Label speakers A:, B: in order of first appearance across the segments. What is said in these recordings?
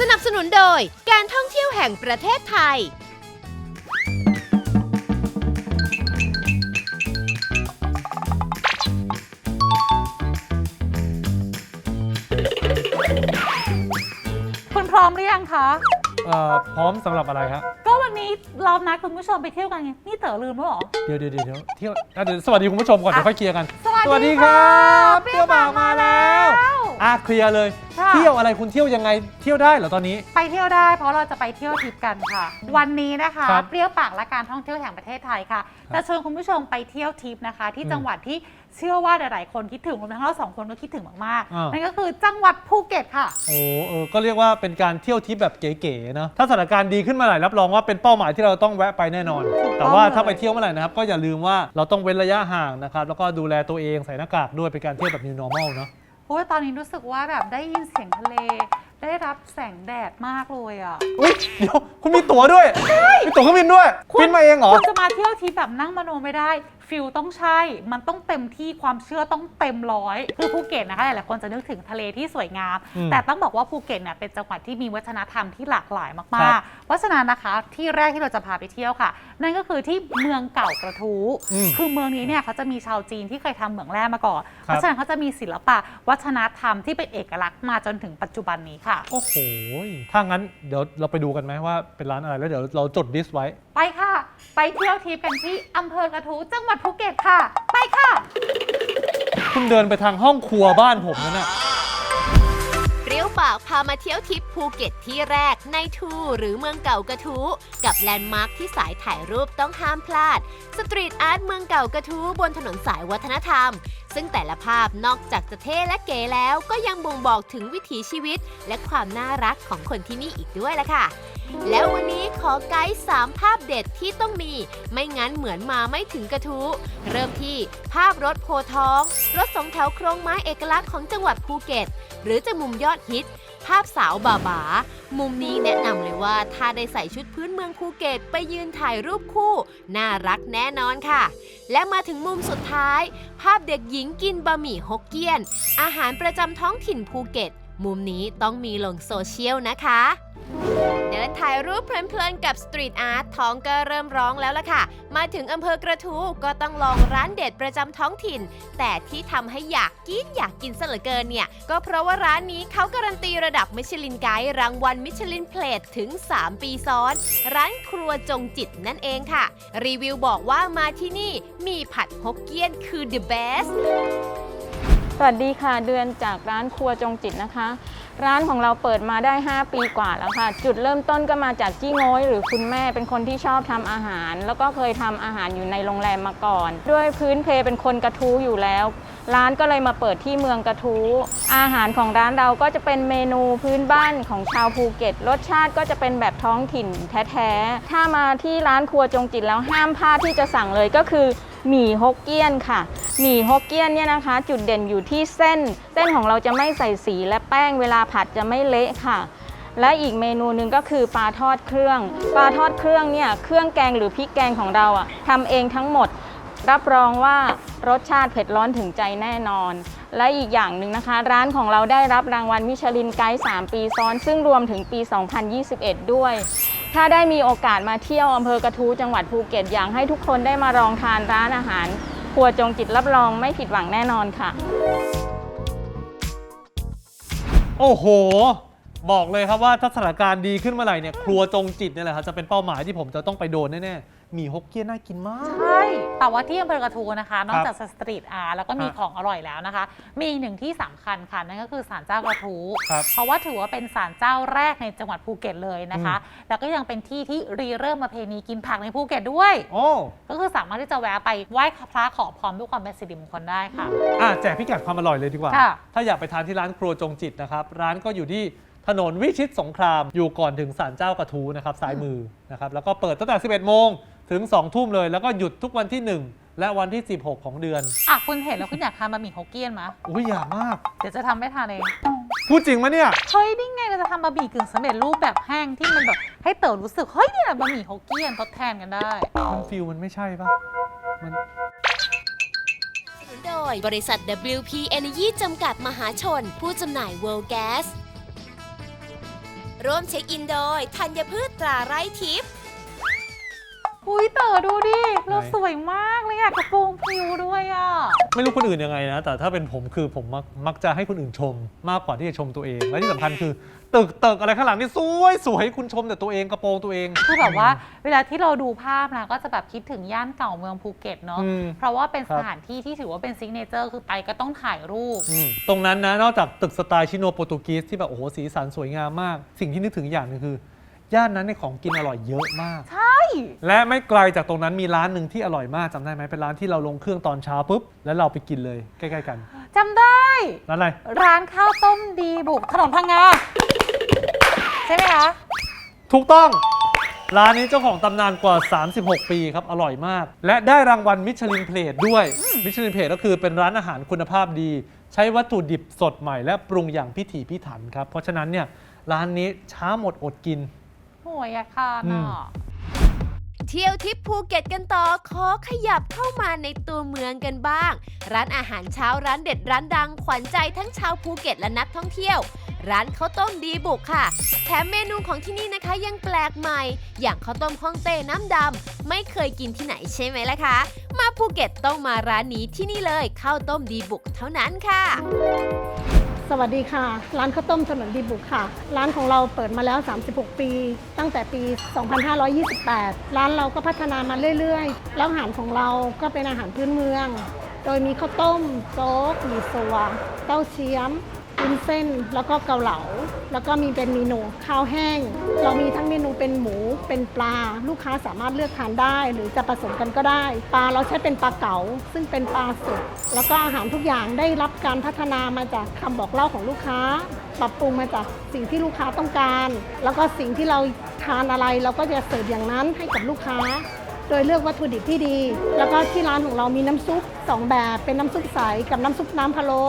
A: สนับสนุนโดยการท่องเที่ยวแห่งประเทศไทย
B: คุณพร้อมหรือยังคะ
C: เอ่อพร้อมสำหรับอะไรครับ
B: ก็วันนี้เรานัดคุณผู้ชมไปเที่ยวกันไง นี่เต๋อลืมแล้วเหรอ
C: เดี๋ยวเดี๋ยวเดี๋ยวเดี๋ยวเที่ยวอะเดี๋ยวสวัสดีคุณผู้ชมก่อน
B: อะ
C: เดี๋ยวค่อยเคลียร์กัน
B: สวัสดี
C: ครับ
B: เปรี้ยวปากมาแล้ว
C: อะเคลียร์เลย
B: ค่ะ
C: เที่ยวอะไรคุณเที่ยวยังไงเที่ยวได้เหรอตอนนี้
B: ไปเที่ยวได้เพราะเราจะไปเที่ยวทริปกันค่ะ วันนี้นะคะ
C: ครับ
B: เปรี้ยวปากและการท่องเที่ยวแห่งประเทศไทยค่ะจะชวนคุณผู้ชมไปเที่ยวทริปนะคะ ที่
C: อืม
B: จังหวัดที่เชื่อว่าหลาย ๆ คนคิดถึงรวมทั้งเราสองคนก็คิดถึงมาก
C: อ่า
B: ๆนั่นก็คือจังหวัดภูเก็ตค่ะ
C: โอ้เออก็เรียกว่าเป็นการเที่ยวทริปแบบเก๋ๆเนอะถ้าสถานการณ์ดีขึ้นมาหน่อยรับรองว่าเป็นเป้าหมายที่เราต้องแวะไปแน่นอน
B: ถูกต้อง
C: แต่ว่า
B: เลย
C: ถ้าไปเที่ยวเมื่อไหร่นะครับก็อย่าลืมว่าเราต้องเว้นระยะห่างนะครับแล้วก็ดูแลตัวเองใส่หน้ากากด้วยเป็นการเที่ยวแบบ new normal เนอะ
B: เพราะว่าตอนนี้รู้สึกว่าแบบได้ยินเสียงทะเล ได้รับแสงแดดมากเลยอะ
C: อุ้ยเดี๋ยวคุณมีตั๋วด้วย มีตั๋วเครื่องบินด้วยบินมาเองเหรอ
B: คุณจะมาเที่ยวทริปแบบนั่งมโนไม่ได้ ฟิลต้องใช่ มันต้องเต็มที่ความเชื่อต้องเต็มร้อย คือภูเก็ตนะคะหลายๆคนจะนึกถึงทะเลที่สวยงาม
C: อืม
B: แต่ต้องบอกว่าภูเก็ตเนี่ยเป็นจังหวัดที่มีวัฒนธรรมที่หลากหลาย
C: ครั
B: มาก
C: บ
B: ๆ เพราะฉะนั้นนะคะที่แรกที่เราจะพาไปเที่ยวค่ะ นั่นก็คือที่เมืองเก่ากระทู้
C: อืม
B: คือเมืองนี้เนี่ยเขาจะมีชาวจีนที่เคยทำเหมืองแร่มาก่อน
C: ครับ
B: เพราะฉะนั้นเขาจะมีศิลปะวัฒนธรรมที่เป็นเอกลักษณ์มาจนถึงปัจจุบันนี้ค่ะ
C: โอ้โห ถ้างั้นเดี๋ยวเราไปดูกันไหมว่าเป็นร้านอะไรแล้วเดี๋ยวเราจดลิสต์ไว้
B: ไปค่ะ ไปเที่ยวทริปกันที่อำเภอกระทู้จังหวัดภูเก็ตค่ะ ไปค่ะ
C: คุณเดินไปทางห้องครัวบ้านผมนั่นน่ะ
A: เปรี้ยวปากพามาเที่ยวทริปภูเก็ตที่แรกในทูหรือเมืองเก่ากระทู้กับแลนด์มาร์คที่สายถ่ายรูปต้องห้ามพลาด สตรีทอาร์ตเมืองเก่ากระทู้บนถนนสายวัฒนธรรม ซึ่งแต่ละภาพนอกจากจะเท่และเก๋แล้วก็ยังบ่งบอกถึงวิถีชีวิต และความน่ารักของคนที่นี่อีกด้วยล่ะค่ะ แล้ววันนี้ขอไกด์3ภาพเด็ดที่ต้องมี ไม่งั้นเหมือนมาไม่ถึงกระทู้เริ่มที่ภาพรถโพธิ์ทอง รถสองแถวโครงไม้เอกลักษณ์ของจังหวัดภูเก็ต หรือจะมุมยอดฮิต ภาพสาวบาบา มุมนี้แนะนำเลยว่า ถ้าได้ใส่ชุดพื้นเมืองภูเก็ตไปยืนถ่ายรูปคู่ น่ารักแน่นอนค่ะ และมาถึงมุมสุดท้าย ภาพเด็กหญิงกินบะหมี่ฮกเกี้ยน อาหารประจำท้องถิ่นภูเก็ต มุมนี้ต้องมีลงโซเชียลนะคะ เดินถ่ายรูปเพลินๆกับสตรีทอาร์ตท้องก็เริ่มร้องแล้วล่ะค่ะ มาถึงอำเภอกระทูก็ต้องลองร้านเด็ดประจำท้องถิ่น แต่ที่ทำให้อยากกินอยากกินซะเหลือเกินเนี่ย ก็เพราะว่าร้านนี้เขาการันตีระดับมิชลินไกด์รางวัลมิชลินเพลทถึง 3 ปีซ้อน ร้านครัวจงจิตนั่นเองค่ะ รีวิวบอกว่ามาที่นี่มีผัดฮกเกี้ยนคือ the best
D: สวัสดีค่ะเดือนจากร้านครัวจงจิตนะคะ ร้านของเราเปิดมาได้ 5 ปีกว่าแล้วค่ะ จุดเริ่มต้นก็มาจากจี้ง้อยหรือคุณแม่เป็นคนที่ชอบทำอาหาร แล้วก็เคยทำอาหารอยู่ในโรงแรมมาก่อน ด้วยพื้นเพเป็นคนกระทู้อยู่แล้ว ร้านก็เลยมาเปิดที่เมืองกระทู้อาหารของร้านเราก็จะเป็นเมนูพื้นบ้านของชาวภูเก็ต รสชาติก็จะเป็นแบบท้องถิ่นแท้ๆถ้ามาที่ร้านครัวจงจิตแล้วห้ามพลาดที่จะสั่งเลยก็คือ หมี่ฮกเกี้ยนค่ะ หมี่ฮกเกี้ยนเนี่ยนะคะ จุดเด่นอยู่ที่เส้น เส้นของเราจะไม่ใส่สีและแป้งเวลาผัดจะไม่เละค่ะ และอีกเมนูหนึ่งก็คือปลาทอดเครื่อง ปลาทอดเครื่องเนี่ยเครื่องแกงหรือพริกแกงของเราอะทำเองทั้งหมด รับรองว่ารสชาติเผ็ดร้อนถึงใจแน่นอน และอีกอย่างหนึ่งนะคะ ร้านของเราได้รับรางวัลมิชลินไกด์3ปีซ้อน ซึ่งรวมถึงปี 2021 ด้วย ถ้าได้มีโอกาสมาเที่ยวอำเภอกระทู้จังหวัดภูเก็ตอยากให้ทุกคนได้มาลองทานร้านอาหารครัวจงจิตรับรองไม่ผิดหวังแน่นอนค่ะ
C: โอ้โห บอกเลยครับว่าถ้าสถานการณ์ดีขึ้นเมื่อไหร่เนี่ยครัวจงจิตเนี่ยแหละครับจะเป็นเป้าหมายที่ผมจะต้องไปโดนแน่ๆหมีฮกเกี้ยนน่ากินมาก
B: ใช่ แต่ว่าที่อำเภอกระทูนะคะ นอกจากสตรีทอาร์ตแล้วก็มี
C: ฮะ
B: ของอร่อยแล้วนะคะ มีอีกหนึ่งที่สำคัญค่ะ นั่นก็คือศาลเจ้ากระทู
C: ครับ
B: เพราะว่าถือว่าเป็นศาลเจ้าแรกในจังหวัดภูเก็ตเลยนะคะ แล้วก็ยังเป็นที่ที่รีเริ่มประเพณีกินผักในภูเก็ตด้วย
C: โอ้
B: ก็คือสามารถที่จะแวะไปไหว้พระขอพรด้วยความเป็นสิริมงคลได้ค่ะ
C: อะแจกพิกัดความอร่อยเลยดีกว่า
B: ค่ะ
C: ถ้าอยากไปทานที่ร้านครัวจงจิตนะครับ ร้านก็อยู่ที่ ถนนวิชิตสงครามอยู่ก่อนถึงศาลเจ้ากระทูนะครับซ้ายมือนะครับแล้วก็เปิดตั้งแต่ 11 โมงถึง 2 ทุ่มเลย แล้วก็หยุดทุกวันที่ 1 และวันที่ 16 ของเดือน
B: อะคุณเห็นแล้วคุณอยากทานบะหมี่ฮกเกี้ยนไหม
C: อุ้ยอยากมาก
B: เดี๋ยวจะทำให้ทานเอง
C: พูดจริงมะเนี่ย
B: เฮ้ยนี่ไงเราจะทำบะหมี่กึ่งสำเร็จรูปแบบแห้งที่มันแบบให้เต๋อรู้สึก เฮ้ยเนี่ยบะหมี่ฮกเกี้ยนทดแทนกันได้
C: มันฟิลมันไม่ใช่ปะมัน
A: สนุนโดยบริษัท WP Energy จำกัดมหาชน ผู้จำหน่าย World Gas ร่วมเช็คอินโดยธัญพืชตราไร้ทิพย์
B: อุ้ยเต๋อดูดิเรา
C: ไหน
B: สวยมากเลยอะกระโปรงพริวด้วยอะ
C: ไม่รู้คนอื่นยังไงนะ แต่ถ้าเป็นผมคือผมมักมักจะให้คนอื่นชม มากกว่าที่จะชมตัวเอง และที่สำคัญคือตึกตึกอะไรข้างหลังนี่สวยสวยคุณชมแต่ตัวเองกระโปรงตัวเอง
B: คือแบบว่าเวลาที่เราดูภาพนะก็จะแบบคิดถึงย่านเก่าเมืองภูเก็ตเนาะ
C: อืม
B: เพราะว่าเป็น
C: ครั
B: ส
C: บ
B: ถานที่ที่ถือว่าเป็นซิกเนเจอร์คือไปก็ต้องถ่ายรูป
C: อืมตรงนั้นนะนอกจากตึกสไตล์ชิโนโปรตุกีสที่แบบโอ้โหสีสันสวยงามมาก สิ่งที่นึกถึงอย่างหนึงคือ ย่านนั้นในยของกินอร่อยเยอะมาก
B: ใช่
C: และไม่ไกลจากตรงนั้นมีร้านหนึ่งที่อร่อยมากจำได้ไหมเป็นร้านที่เราลงเครื่องตอนเช้าปุ๊บแล้วเราไปกินเลยใกล้ๆกัน
B: จำได้
C: ร้านอะไร
B: ร้านข้าวต้มดีบุกถนนพังงาใช่ไหมคะ
C: ถูกต้องร้านนี้เจ้าของตำนานกว่า 36 ปีครับอร่อยมาก และได้รางวัลมิชลินเพลทด้วยมิชลินเพลทก็คือเป็นร้านอาหารคุณภาพดี ใช้วัตถุดิบสดใหม่และปรุงอย่างพิถีพิถันครับเพราะฉะนั้นเนี่ยร้านนี้ช้าหมดอดกิน
B: โอ้ยอะคาน
C: อื
B: อะ
C: ม
A: เที่ยวทิปภูเก็ตกันต่อขอขยับเข้ามาในตัวเมืองกันบ้าง ร้านอาหารเช้าร้านเด็ดร้านดัง ขวัญใจทั้งชาวภูเก็ตและนักท่องเที่ยว ร้านข้าวต้มดีบุกค่ะ แถมเมนูของที่นี่นะคะยังแปลกใหม่ อย่างข้าวต้มฮ่องเต้น้ำดำไม่เคยกินที่ไหนใช่ไหมล่ะคะ มาภูเก็ตต้องมาร้านนี้ที่นี่เลยข้าวต้มดีบุกเท่านั้นค่ะ
E: สวัสดีค่ะ ร้านข้าวต้มถนนดีบุกค่ะ ร้านของเราเปิดมาแล้ว 36 ปี ตั้งแต่ปี 2528 ร้านเราก็พัฒนามาเรื่อยๆ แล้วอาหารของเราก็เป็นอาหารพื้นเมือง โดยมีข้าวต้ม โจ๊กหมี่สัวเต้าเชี้ยม วุ้นเส้นแล้วก็เกาเหลา แล้วก็มีเป็นเมนูข้าวแห้ง เรามีทั้งเมนูเป็นหมูเป็นปลา ลูกค้าสามารถเลือกทานได้ หรือจะผสมกันก็ได้ ปลาเราใช้เป็นปลาเก๋าซึ่งเป็นปลาสดแล้วก็อาหารทุกอย่างได้รับการพัฒนามาจากคำบอกเล่าของลูกค้า ปรับปรุงมาจากสิ่งที่ลูกค้าต้องการ แล้วก็สิ่งที่เราทานอะไรเราก็จะเสิร์ฟอย่างนั้นให้กับลูกค้าโดยเลือกวัตถุดิบที่ดี แล้วก็ที่ร้านของเรามีน้ำซุปสองแบบ เป็นน้ำซุปใส กับน้ำซุปน้ำพะโล้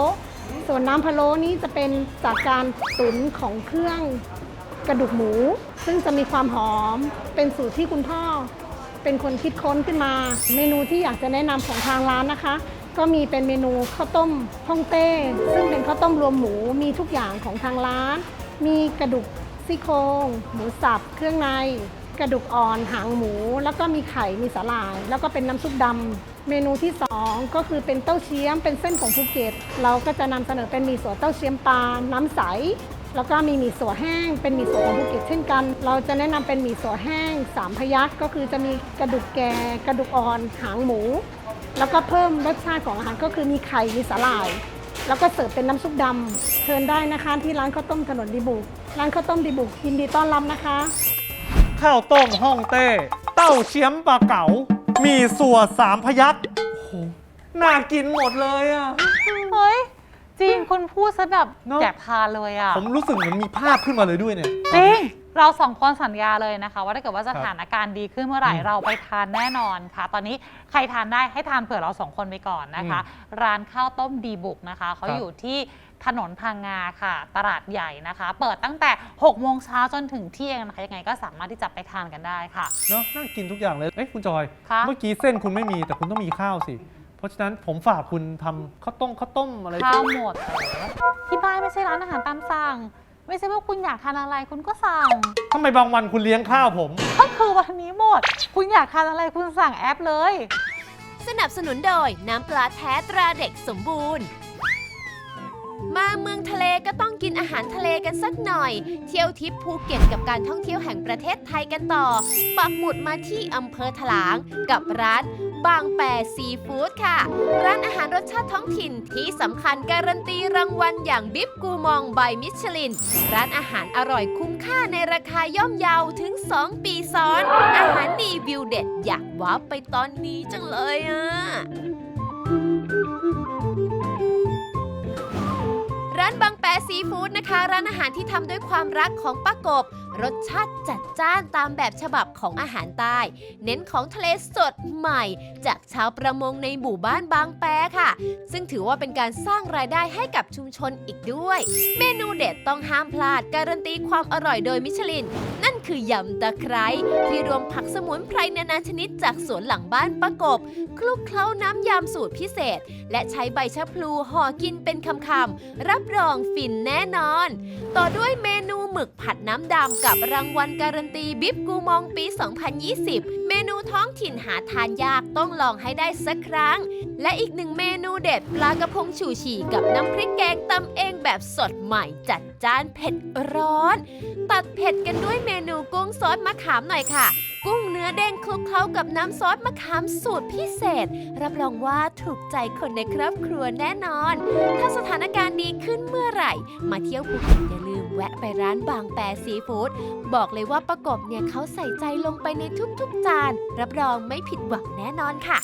E: ส่วนน้ำพะโล้นี้จะเป็นจากการตุ๋นของเครื่องกระดูกหมู ซึ่งจะมีความหอมเป็นสูตรที่คุณพ่อ เป็นคนคิดค้นขึ้นมา เมนูที่อยากจะแนะนำของทางร้านนะคะ ก็มีเป็นเมนูข้าวต้มฮ่องเต้ ซึ่งเป็นข้าวต้มรวมหมูมีทุกอย่างของทางร้าน มีกระดูกซี่โครงหมูสับเครื่องใน กระดูกอ่อนหางหมู แล้วก็มีไข่มีสาหร่าย แล้วก็เป็นน้ำซุปดำเมนูที่ 2 ก็คือเป็นเต้าเชี้ยม เป็นเส้นของภูเก็ต เราก็จะนำเสนอเป็นหมี่สัวเต้าเชี้ยมปลาน้ำใส แล้วก็มีหมี่สัวแห้ง เป็นหมี่สัวของภูเก็ตเช่นกัน เราจะแนะนำเป็นหมี่สัวแห้งสามพยักก็คือจะมีกระดูกแกกระดูกอ่อนหางหมู แล้วก็เพิ่มรสชาติของอาหารก็คือมีไข่มีสาหร่ายแล้วก็เสิร์ฟเป็นน้ำซุปดำเชิญได้นะคะที่ร้านข้าวต้มถนนดีบุก ร้านข้าวต้มดีบุกยินดีต้อนรับนะคะ
C: ข้าวต้มฮ่องเต้ เต้าเชียมปลาเก๋า มีส่วนสามพยักโอ้โหน่ากินหมดเลยอะ
B: เฮ้ย จริงคุณพูดซะแบบ
C: เนอะ
B: อยากทานเลยอะ
C: ผมรู้สึกเหมือนมีภาพขึ้นมาเลยด้วยเนี่ย
B: จริง เราสองคนสัญญาเลยนะคะ ว่าถ้าเกิดว่าส
C: ครับ
B: ถานการณ์ดีขึ้นเมื่อไหร่
C: อืม
B: เราไปทานแน่นอนค่ะ ตอนนี้ใครทานได้ให้ทานเผื่อเราสองคนไปก่อนนะคะ ร้านข้าวต้มดีบุกนะคะ เขา
C: ครับ
B: อยู่ที่ ถนนพังงาค่ะ ตลาดใหญ่นะคะ เปิดตั้งแต่ 6 โมงเช้าจนถึงเที่ยงนะคะ ยังไงก็สามารถที่จะไปทานกันได้ค่ะ
C: เนาะน่ากินทุกอย่างเลย เอ้ยคุณจอย
B: คะ
C: เมื่อกี้เส้นคุณไม่มีแต่คุณต้องมีข้าวสิ เพราะฉะนั้นผมฝากคุณทำข้าวต้มข้าวต้มอะไร
B: ข้าวหมดที่บ้านไม่ใช่ร้านอาหารตามสั่ง ไม่ใช่ว่าคุณอยากทานอะไรคุณก็สั่ง
C: ทำไมบางวันคุณเลี้ยงข้าวผม
B: ก็คือวันนี้หมด คุณอยากทานอะไรคุณสั่งแอปเลย
A: สนับสนุนโดยน้ำปลาแท้ตราเด็กสมบูรณ์ มาเมืองทะเลก็ต้องกินอาหารทะเลกันสักหน่อย เที่ยวทิปภูเก็ตกับการท่องเที่ยวแห่งประเทศไทยกันต่อ ปักหมุดมาที่อำเภอถลาง กับร้านบางแปซีฟู้ดค่ะ ร้านอาหารรสชาติท้องถิ่นที่สำคัญการันตีรางวัลอย่างบิ๊บกูมองใบมิชลิน ร้านอาหารอร่อยคุ้มค่าในราคาย่อมเยาถึง 2 ปีซ้อน อาหารดีวิวเด็ดอยากว้าไปตอนนี้จังเลยอะานบางแปซีฟู้ดนะคะ ร้านอาหารที่ทำด้วยความรักของป้ากบ รสชาติจัดจ้านตามแบบฉบับของอาหารใต้ เน้นของทะเลสดใหม่ จากชาวประมงในหมู่บ้านบางแปค่ะ ซึ่งถือว่าเป็นการสร้างรายได้ให้กับชุมชนอีกด้วย เมนูเด็ดต้องห้ามพลาดการันตีความอร่อยโดยมิชลิน นั่นคือยำตะไคร้ที่รวมผักสมุนไพรนานาชนิดจากสวนหลังบ้านประกบ คลุกเคล้าน้ำยำสูตรพิเศษ และใช้ใบชะพลูห่อกินเป็นคำๆรับรองฟินแน่นอน ต่อด้วยเมนูหมึกผัดน้ำดำกับับรางวัลการันตีบิ๊บกูมองปี 2020 เมนูท้องถิ่นหาทานยากต้องลองให้ได้สักครั้ง และอีกหนึ่งเมนูเด็ดปลากระพงฉูฉี่กับน้ำพริกแกงตำเองแบบสดใหม่จัดจ้านเผ็ดร้อน ตัดเผ็ดกันด้วยเมนูกุ้งซอสมะขามหน่อยค่ะกุ้งเนื้อเด้งคลุกเคล้ากับน้ำซอสมะขามสูตรพิเศษ รับรองว่าถูกใจคนในครอบครัวแน่นอน ถ้าสถานการณ์ดีขึ้นเมื่อไหร่ มาเที่ยวภูเก็ตอย่าลืมแวะไปร้านบางแปรซีฟู้ดบอกเลยว่าประกบเนี่ยเขาใส่ใจลงไปในทุกๆจาน รับรองไม่ผิดหวังแน่นอนค่ะ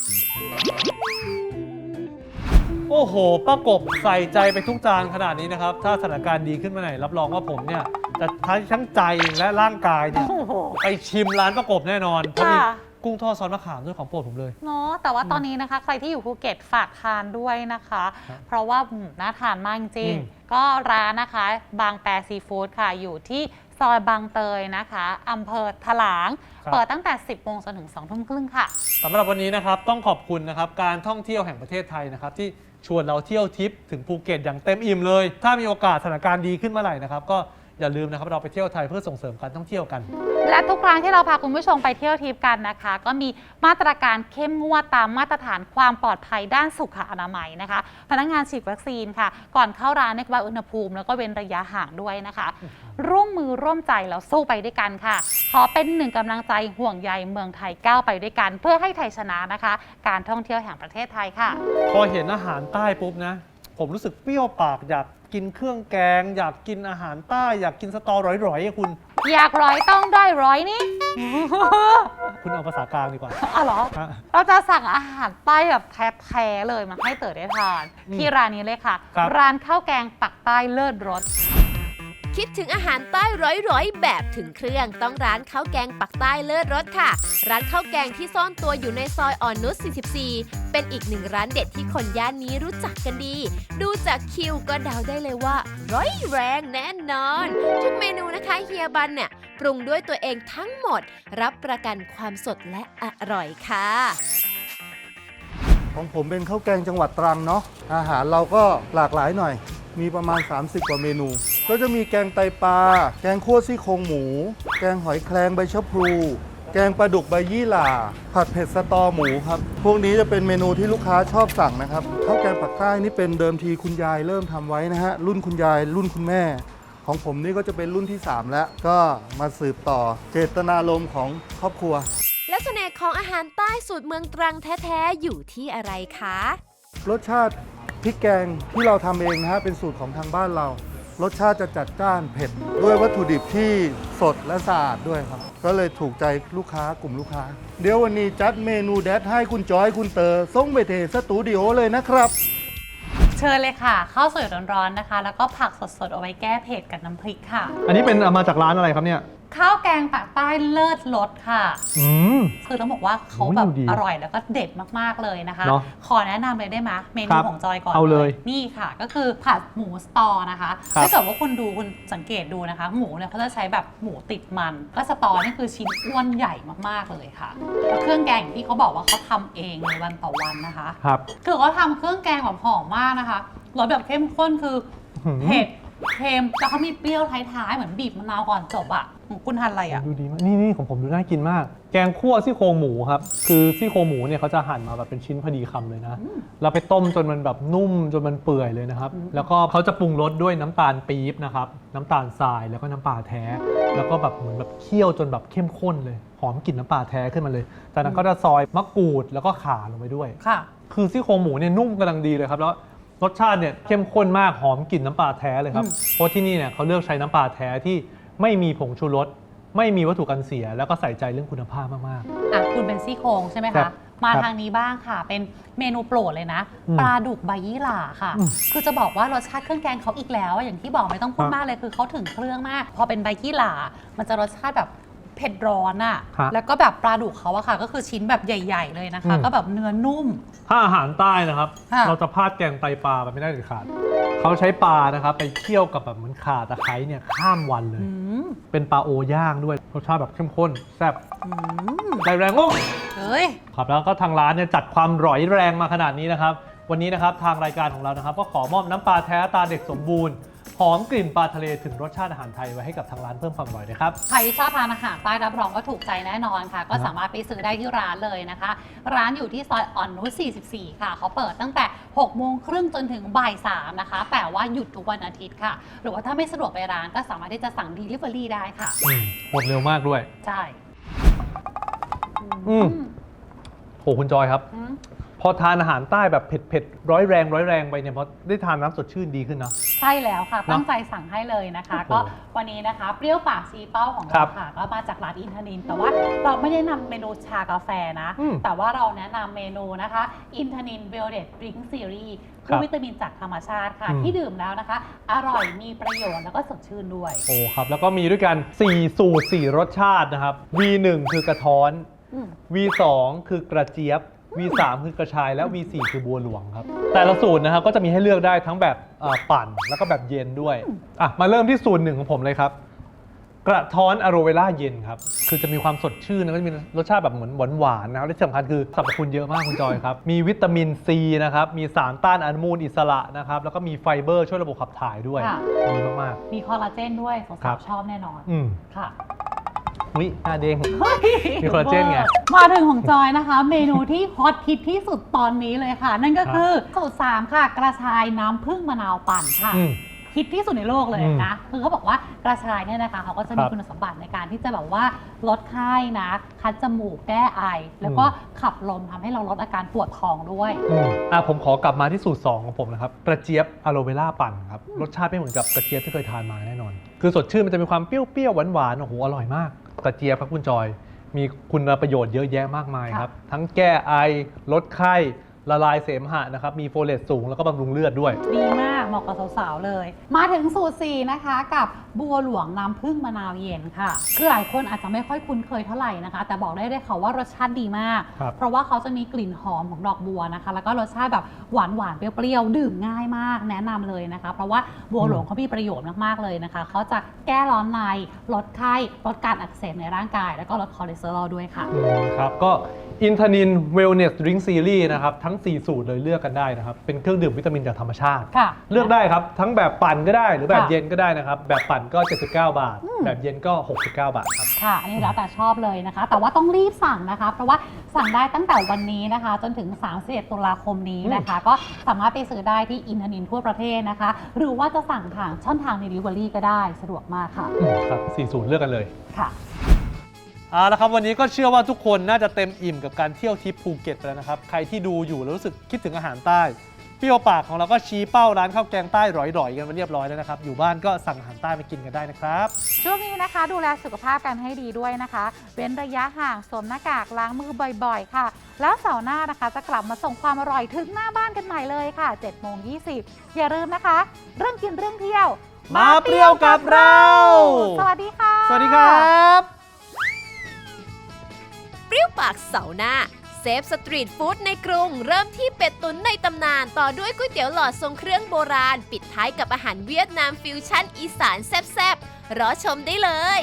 C: โอ้โหประกบใส่ใจไปทุกจานขนาดนี้นะครับ ถ้าสถานการณ์ดีขึ้นมาไหนอยรับรองว่าผมเนี่ยจะทั้งทั้งใจและร่างกายเนี่ย
B: โอ้โห
C: ไปชิมร้านประกบแน่นอนเพราะมี
B: ค่ะ
C: กุ้งทอดซอสมะขามด้วยของโปรดผมเลย
B: เนาะแต่ว่าตอนนี้นะคะ ใครที่อยู่ภูเก็ตฝากทานด้วยนะคะ
C: ครับ
B: เพราะว่าอืมน่าทานมากจริง
C: อืม
B: ๆก็ร้านนะคะ บางแปรซีฟู้ดค่ะ อยู่ที่ซอยบางเตยนะคะอำเภอถลางเปิดตั้งแต่ 10โมงจนถึง2ทุ่มครึ่งค่ะ
C: สำหรับวันนี้นะครับต้องขอบคุณนะครับการท่องเที่ยวแห่งประเทศไทยนะครับที่ ชวนเราเที่ยวทริปถึงภูเก็ตอย่างเต็มอิ่มเลย ถ้ามีโอกาสสถานการณ์ดีขึ้นเมื่อไหร่นะครับก็ อย่าลืมนะครับเราไปเที่ยวไทยเพื่อส่งเสริมการท่องเที่ยวกัน
B: และทุกครั้งที่เราพาคุณผู้ชมไปเที่ยวทริปกันนะคะ ก็มีมาตรการเข้มงวดตามมาตรฐานความปลอดภัยด้านสุขอนามัยนะคะ พนักงานฉีดวัคซีนค่ะ ก่อนเข้าร้านในวัดอุณหภูมิ แล้วก็เว้นระยะห่างด้วยนะคะ ร่วมมือร่วมใจแล้วสู้ไปด้วยกันค่ะ ขอเป็นหนึ่งกำลังใจห่วงใยเมืองไทยก้าวไปด้วยกัน เพื่อให้ไทยชนะนะคะ การท่องเที่ยวแห่งประเทศไทยค่ะ
C: พอเห็นอาหารใต้ปุ๊บนะ ผมรู้สึกเปรี้ยวปากอยากกินเครื่องแกง อยากกินอาหารใต้ อยากกินสตอร่อยๆอะคุณ
B: อยากร้อยต้องได้ร้อยนี่
C: คุณเอาภาษากลางดีกว่า
B: อ๋อเหรอ
C: ฮะ
B: เราจะสั่งอาหารใต้แบบแท้ๆเลยมาให้เต๋อได้ทาน
C: อืม
B: ที่ร้านนี้เลยค่ะ
C: ครับ
B: ร้านข้าวแกงปักใต้เลิศรส
A: คิดถึงอาหารใต้ร้อยๆ แบบถึงเครื่องต้องร้านข้าวแกงปักใต้เลิศรสค่ะ ร้านข้าวแกงที่ซ่อนตัวอยู่ในซอยอ่อนนุช 44 เป็นอีกหนึ่งร้านเด็ดที่คนย่านนี้รู้จักกันดี ดูจากคิวก็เดาได้เลยว่า ร้อยแรงแน่นอน ทุกเมนูนะคะเฮียบันเนี่ยปรุงด้วยตัวเองทั้งหมด รับประกันความสดและอร่อยค่ะ
F: ของผมเป็นข้าวแกงจังหวัดตรังเนาะอาหารเราก็หลากหลายหน่อย มีประมาณ 30 กว่าเมนู ก็จะมีแกงไตปลา แกงคั่วซี่โครงหมู แกงหอยแครงใบชะพลู แกงปลาดุกใบยี่หร่า ผัดเผ็ดสตอหมูครับ พวกนี้จะเป็นเมนูที่ลูกค้าชอบสั่งนะครับข้าวแกงปักใต้นี่เป็นเดิมทีคุณยายเริ่มทำไว้นะฮะ รุ่นคุณยาย รุ่นคุณแม่ ของผมนี่ก็จะเป็นรุ่นที่ 3 แล้ว ก็มาสืบต่อเจตนารมณ์ของครอบครัว
A: และเสน่ห์ของอาหารใต้สูตรเมืองตรังแท้ๆอยู่ที่อะไรคะ
F: รสชาติพริกแกงที่เราทำเองนะฮะ เป็นสูตรของทางบ้านเรา รสชาติจะจัดจ้านเผ็ด ด้วยวัตถุดิบที่สดและสะอาดด้วยครับ ก็เลยถูกใจลูกค้ากลุ่มลูกค้า เดี๋ยววันนี้จัดเมนูแดดให้คุณจอยคุณเตอร์ส่งไปเทสตูดิโอเลยนะครับ
B: เชิญเลยค่ะ ข้าวสวยร้อนๆนะคะ แล้วก็ผักสดๆเอาไว้แก้เผ็ดกับน้ำพริกค่ะ
C: อันนี้เป็นมาจากร้านอะไรครับเนี่ย
B: ข้าวแกงปักใต้เลิศรสค่ะ
C: อืม
B: คือต้องบอกว่าเขา
C: โอ้ย
B: แบบ
C: ดูดี
B: อร่อยแล้วก็เด็ดมากๆเลยนะคะ
C: เนอะ
B: ขอแนะนำเลยได้ไหมเม
C: ค
B: นู
C: รับ
B: ของจอยก่อน
C: เอาเลย
B: นี่ค่ะ ก็คือผัดหมูสตอนะคะ
C: ครับ
B: ถ้าเกิดว่าคุณดูคุณสังเกตดูนะคะ หมูเนี่ยเขาจะใช้แบบหมูติดมันก็สตอนี่คือชิ้นอ้วนใหญ่มากๆเลยค่ะแล้วเครื่องแกงอย่างที่เขาบอกว่าเขาทำเองในวันต่อวันนะคะ
C: ครับ
B: คือเขาทำเครื่องแกงแบบหอมมากนะคะรสแบบเข้มข้นคือ
C: หืม
B: เผ็ดเค็มแล้วเขามีเปรี้ยวท้ายๆ เหมือนบีบมะนาวก่อนจบอะของ คุณทานอะไรอะ
C: ดูดีมากนี่นี่ของผมดูน่ากินมาก แกงคั่วซี่โครงหมูครับ คือซี่โครงหมูเนี่ยเขาจะหั่นมาแบบเป็นชิ้นพอดีคำเลยนะเราไปต้มจนมันแบบนุ่มจนมันเปื่อยเลยนะครับ แล้วก็เขาจะปรุงรสด้วยน้ำตาลปี๊บนะครับ น้ำตาลทรายแล้วก็น้ำปลาแท้ แล้วก็แบบเหมือนแบบเคี่ยวจนแบบเข้มข้นเลย หอมกลิ่นน้ำปลาแท้ขึ้นมาเลย จากนั้นก็จะซอยมะกรูดแล้วก็ข่าลงไปด้วย
B: ค่ะ
C: คือซี่โครงหมูเนี่ยนุ่มกำลังดีเลยครับแล้วรสชาติเนี่ยเข้มข้นมากหอมกลิ่นน้ำปลาแท้เลยครับ
B: อืม
C: เพราะที่นี่เนี่ยเขาเลือกใช้น้ำปลาแท้ที่ ไม่มีผงชูรสไม่มีวัตถุกันเสีย แล้วก็ใส่ใจเรื่องคุณภาพมาก
B: อะคุณเป็นซี่โครงใช่ไหม
C: ครั
B: คะ
C: บ
B: มา
C: ครับ
B: ทางนี้บ้างค่ะ เป็นเมนูโปรดเลยนะ
C: อืม
B: ปลาดุกใบยี่หร่าค่ะ
C: อืม
B: คือจะบอกว่ารสชาติเครื่องแกงเขาอีกแล้ว อย่างที่บอกไม่ต้องพูด
C: ครับ
B: มากเลยคือเขาถึงเครื่องมาก พอเป็นใบยี่หร่ามันจะรสชาติแบบเผ็ดร้อนอะ
C: ครับ
B: แล้วก็แบบปลาดุกเขาอะค่ะ ก็คือชิ้นแบบใหญ่ ๆ เลยนะคะ
C: อืม
B: ก็แบบเนื้อนุ่ม
C: ๆ ถ้าอาหารใต้นะครับ
B: ค่ะ
C: เราจะพลาดแกงไตปลาไปไม่ได้เด็ดขาดเขาใช้ปลานะครับ ไปเคี่ยวกับแบบเหมือนข่าตะไคร้เนี่ยข้ามวันเลย
B: อืม
C: เป็นปลาโอย่างด้วยรสชาติแบบเข้มข้นแซ่บ
B: อืม
C: แรงแรงโอ้
B: เฮ้ย
C: ครับแล้วก็ทางร้านเนี่ยจัดความร้อยแรงมาขนาดนี้นะครับ วันนี้นะครับทางรายการของเรานะครับ ก็ขอมอบน้ำปลาแท้ตาเด็กสมบูรณ์ หอมกลิ่นปลาทะเลถึงรสชาติอาหารไทยไว้ให้กับทางร้านเพิ่มความอร่อยนะครับ
B: ใครที่ชอบทานอาหารใต้รับรองว่าถูกใจแน่นอนค่ะ ก็
C: ครับ
B: สามารถไปซื้อได้ที่ร้านเลยนะคะ ร้านอยู่ที่ซอยอ่อนนุช44 ค่ะ เขาเปิดตั้งแต่6โมงครึ่งจนถึงบ่าย3นะคะ แต่ว่าหยุดทุกวันอาทิตย์ค่ะ หรือว่าถ้าไม่สะดวกไปร้านก็สามารถที่จะสั่ง Delivery ได้ค่ะ
C: อืมหมดเร็วมากด้วย
B: ใช่
C: อืม โหคุณจอยครับ
B: อืม
C: พ อทานอาหารใต้แบบเผ็ดๆร้อยแรงร้อยแรงไปเนี่ยพอได้ทานน้ำสดชื่นดีขึ้นเนาะ
B: ใช่แล้วค่ะ
C: เนอะ
B: ตั้งใจสั่งให้เลยนะคะ
C: โอ้โห
B: ก็วันนี้นะคะ เปรี้ยวปากซีเป้าของ
C: ครั
B: เรา
C: บ
B: ค่ะ ก็มาจากร้านอินทนิน แต่ว่าเราไม่ได้นำเมนูชากาแฟนะ
C: อืม
B: แต่ว่าเราแนะนำเมนูนะคะ อินทนินเวลเดตดริงซีรีส์
C: ครั
B: คือบวิตามินจากธรรมชาติค่ะ
C: อืม
B: ที่ดื่มแล้วนะคะ อร่อยมีประโยชน์แล้วก็สดชื่นด้วย
C: โอ้ครับแล้วก็มีด้วยกัน 4 สูตร 4 รสชาตินะครับ V1 คือกระท้อน
B: อืม
C: V2 คือกระเจี๊ยบ V3 คือกระชายแล้ว V4 คือบัวหลวงครับ แต่ละสูตรนะครับก็จะมีให้เลือกได้ทั้งแบบเอ่อปั่นแล้วก็แบบเย็นด้วยอะมาเริ่มที่สูตรหนึ่งของผมเลยครับ กระท้อนอะโรเวล่าเย็นครับ คือจะมีความสดชื่นแล้วก็จะมีรสชาติแบบเหมือนหวานๆนะครับและที่สำคัญคือสรรพคุณเยอะมากคุณจอยครับ มีวิตามินซีนะครับ มีสารต้านอนุมูลอิสระนะครับ แล้วก็มีไฟเบอร์ช่วยระบบขับถ่ายด้วย
B: ค่ะ
C: ดีมาก
B: มีคอลลาเจนด้วยส
C: ครัา
B: ว
C: บ
B: ๆชอบแน่นอน
C: ๆ อืม
B: ค่ะ
C: วิหน้าเด้งมีคอลลาเจนไง
B: มาถึงของจอยนะคะ เมนูที่ฮอตฮิตที่สุดตอนนี้เลยค่ะ นั่นก็คือสูตร3ค่ะ กระชายน้ำผึ้งมะนาวปั่นค่ะ
C: อืม
B: ฮิตที่สุดในโลกเลยนะ คือเขาบอกว่ากระชายเนี่ยนะคะเขาก็จะมี
C: ครับ
B: คุณสมบัติในการที่จะแบบว่าลดไข้นะ คัดจมูกแก้ไอ แล้วก็ขับลมทำให้เราลดอาการปวดท้องด้วย
C: อืมอะผมขอกลับมาที่สูตร 2 ของผมนะครับ กระเจี๊ยบอะโลเวล่าปั่นครับ รสชาติไม่เหมือนกับกระเจี๊ยบที่เคยทานมาแน่นอน คือสดชื่นมันจะมีความเปรี้ยวๆหวานๆโอ้โหอร่อยมาก กระเจี๊ยบครับคุณจอย มีคุณประโยชน์เยอะแยะมากมายครับ ทั้งแก้ไอลดไข้ ละลายเสมหะนะครับ มีโฟเลตสูงแล้วก็บำรุงเลือดด้วย
B: ดีมากเหมาะกับสาวๆเลย มาถึงสูตร4นะคะกับบัวหลวงน้ำผึ้งมะนาวเย็นค่ะคือหลายคนอาจจะไม่ค่อยคุ้นเคยเท่าไหร่นะคะ แต่บอกได้เลยค่ะว่ารสชาติดีมาก
C: ครับ
B: เพราะว่าเขาจะมีกลิ่นหอมของดอกบัวนะคะ แล้วก็รสชาติแบบหวานหวานๆเปรี้ยวๆดื่มง่ายมากแนะนำเลยนะคะ เพราะว่าบัวหลวงเขามีประโยชน์มากๆเลยนะคะเขาจะแก้ร้อนในลดไข้ลดการอักเสบในร่างกาย แล้วก็ลดคอเลสเตอรอลด้วยค่ะ
C: อืมครับก็อินทนินเวลเนสดริงซีรีส์นะครับ ทั้ง 4 สูตรเลยเลือกกันได้นะครับ เป็นเครื่องดื่มวิตามินจากธรรมชาติ
B: ค่ะ
C: เลือกได้ครับ ทั้งแบบปั่นก็ได้หรือแบบ
B: ค่ะ
C: เย็นก็ได้นะครับ แบบปั่นก็ 79 บาท
B: อืม
C: แบบเย็นก็ 69 บาทครับ
B: ค่ะ อันนี้แล้วแต่ชอบเลยนะคะ แต่ว่าต้องรีบสั่งนะคะ เพราะว่าสั่งได้ตั้งแต่วันนี้นะคะ จนถึง 31 ตุลาคมนี้นะคะ ก็สามารถไปซื้อได้ที่อินทนินทั่วประเทศนะคะ หรือว่าจะสั่งทางช่องทาง Delivery ก็ได้สะดวกมากค่ะ
C: อืมครับสี่สูตรเลือกกันเลย
B: ค่ะ
C: เอาละครับวันนี้ก็เชื่อว่าทุกคนน่าจะเต็มอิ่มกับการเที่ยวทริปภูเก็ตไปแล้วนะครับ ใครที่ดูอยู่แล้วรู้สึกคิดถึงอาหารใต้เปรี้ยวปากของเราก็ชี้เป้าร้านข้าวแกงใต้ร่อยๆกันมาเรียบร้อยแล้วนะครับ อยู่บ้านก็สั่งอาหารใต้มากินกันได้นะครับ
B: ช่วงนี้นะคะดูแลสุขภาพกันให้ดีด้วยนะคะ เว้นระยะห่างสวมหน้ากากล้างมือบ่อยๆ ค่ะ แล้วเสาร์หน้านะคะจะกลับมาส่งความอร่อยถึงหน้าบ้านกันใหม่เลยค่ะ7โมง20 อย่าลืมนะคะ เรื่องกินเรื่องเที่ยว
C: มาเปรี้ยวกับเรา
B: สวัสดีค่ะ
C: สวัสดีครับ
A: เป รี้ยวปากเสาร์หน้าเซฟสตรีทฟู้ดในกรุง เริ่มที่เป็ดตุ๋นในตำนาน ต่อด้วยก๋วยเตี๋ยวหลอดทรงเครื่องโบราณ ปิดท้ายกับอาหารเวียดนามฟิวชั่นอีสานแซ่บๆรอชมได้เลย